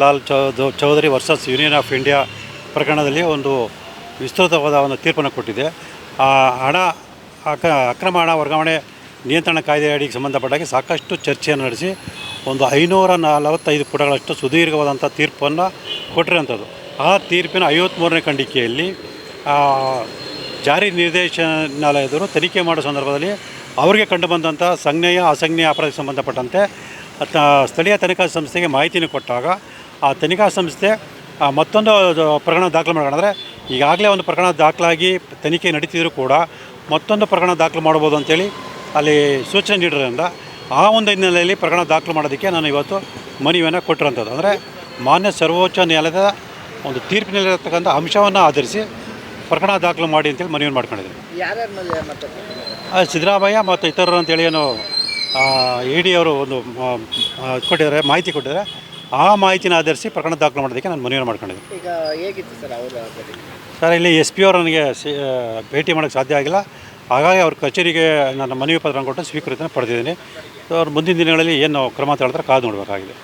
Lal Chaudhary versus Union of India ಪ್ರಕರಣದಲ್ಲಿ ಒಂದು ವಿಸ್ತೃತವಾದ ಒಂದು ತೀರ್ಪನ್ನು ಕೊಟ್ಟಿದೆ. ಆ ಹಣ, ಅಕ, ಅಕ್ರಮ ಹಣ ವರ್ಗಾವಣೆ ನಿಯಂತ್ರಣ ಕಾಯ್ದೆ ಅಡಿಗೆ ಸಂಬಂಧಪಟ್ಟಾಗೆ ಸಾಕಷ್ಟು ಚರ್ಚೆಯನ್ನು ನಡೆಸಿ ಒಂದು ಐನೂರ ನಲವತ್ತೈದು ಪುಟಗಳಷ್ಟು ಸುದೀರ್ಘವಾದಂಥ ತೀರ್ಪನ್ನು ಕೊಟ್ಟಿರೋಂಥದ್ದು ಆ ತೀರ್ಪಿನ ಐವತ್ತ್ಮೂರನೇ ಖಂಡಿಕೆಯಲ್ಲಿ ಜಾರಿ ನಿರ್ದೇಶನಾಲಯದವರು ತನಿಖೆ ಮಾಡೋ ಸಂದರ್ಭದಲ್ಲಿ ಅವರಿಗೆ ಕಂಡುಬಂದಂಥ ಸಂಜ್ಞೆಯ, ಅಸಂಜ್ಞೆಯ ಅಪರಾಧಕ್ಕೆ ಸಂಬಂಧಪಟ್ಟಂತೆ ಸ್ಥಳೀಯ ತನಿಖಾ ಸಂಸ್ಥೆಗೆ ಮಾಹಿತಿಯನ್ನು ಕೊಟ್ಟಾಗ ಆ ತನಿಖಾ ಸಂಸ್ಥೆ ಮತ್ತೊಂದು ಪ್ರಕರಣ ದಾಖಲು ಮಾಡೋಣ. ಅಂದರೆ ಈಗಾಗಲೇ ಒಂದು ಪ್ರಕರಣ ದಾಖಲಾಗಿ ತನಿಖೆ ನಡೀತಿದ್ರು ಕೂಡ ಮತ್ತೊಂದು ಪ್ರಕರಣ ದಾಖಲು ಮಾಡ್ಬೋದು ಅಂತೇಳಿ ಅಲ್ಲಿ ಸೂಚನೆ ನೀಡಿರೋದ್ರಿಂದ ಆ ಒಂದು ಹಿನ್ನೆಲೆಯಲ್ಲಿ ಪ್ರಕರಣ ದಾಖಲು ಮಾಡೋದಕ್ಕೆ ನಾನು ಇವತ್ತು ಮನವಿಯನ್ನು ಕೊಟ್ಟಿರೋಂಥದ್ದು ಅಂದರೆ ಮಾನ್ಯ ಸರ್ವೋಚ್ಚ ನ್ಯಾಯಾಲಯದ ಒಂದು ತೀರ್ಪಿನಲ್ಲಿರತಕ್ಕಂಥ ಅಂಶವನ್ನು ಆಧರಿಸಿ ಪ್ರಕರಣ ದಾಖಲು ಮಾಡಿ ಅಂತೇಳಿ ಮನವಿ ಮಾಡ್ಕೊಂಡಿದ್ದೀನಿ. ಸಿದ್ದರಾಮಯ್ಯ ಮತ್ತು ಇತರರು ಅಂತೇಳಿ ಏನು ಇ ಡಿ ಅವರು ಒಂದು ಕೊಟ್ಟಿದ್ದಾರೆ ಮಾಹಿತಿ ಕೊಟ್ಟಿದ್ದಾರೆ. ಆ ಮಾಹಿತಿನ ಆಧರಿಸಿ ಪ್ರಕರಣ ದಾಖಲು ಮಾಡೋದಕ್ಕೆ ನಾನು ಮನವಿ ಮಾಡ್ಕೊಂಡಿದ್ದೀನಿ. ಈಗ ಹೇಗಿತ್ತು ಸರ್ ಅವರ ಸರ್ ಇಲ್ಲಿ ಎಸ್ ಪಿ ಅವರು ನನಗೆ ಸಿ- ಭೇಟಿ ಮಾಡೋಕ್ಕೆ ಸಾಧ್ಯ ಆಗಿಲ್ಲ. ಹಾಗಾಗಿ ಅವ್ರ ಕಚೇರಿಗೆ ನನ್ನ ಮನವಿ ಪತ್ರ ಕೊಟ್ಟು ಸ್ವೀಕೃತಿಯನ್ನು ಪಡೆದಿದ್ದೀನಿ. ಸೊ ಅವ್ರು ಮುಂದಿನ ದಿನಗಳಲ್ಲಿ ಏನು ಕ್ರಮ ತಗೊಳ್ತಾರೆ ಕಾದು ನೋಡಬೇಕಾಗಿದೆ.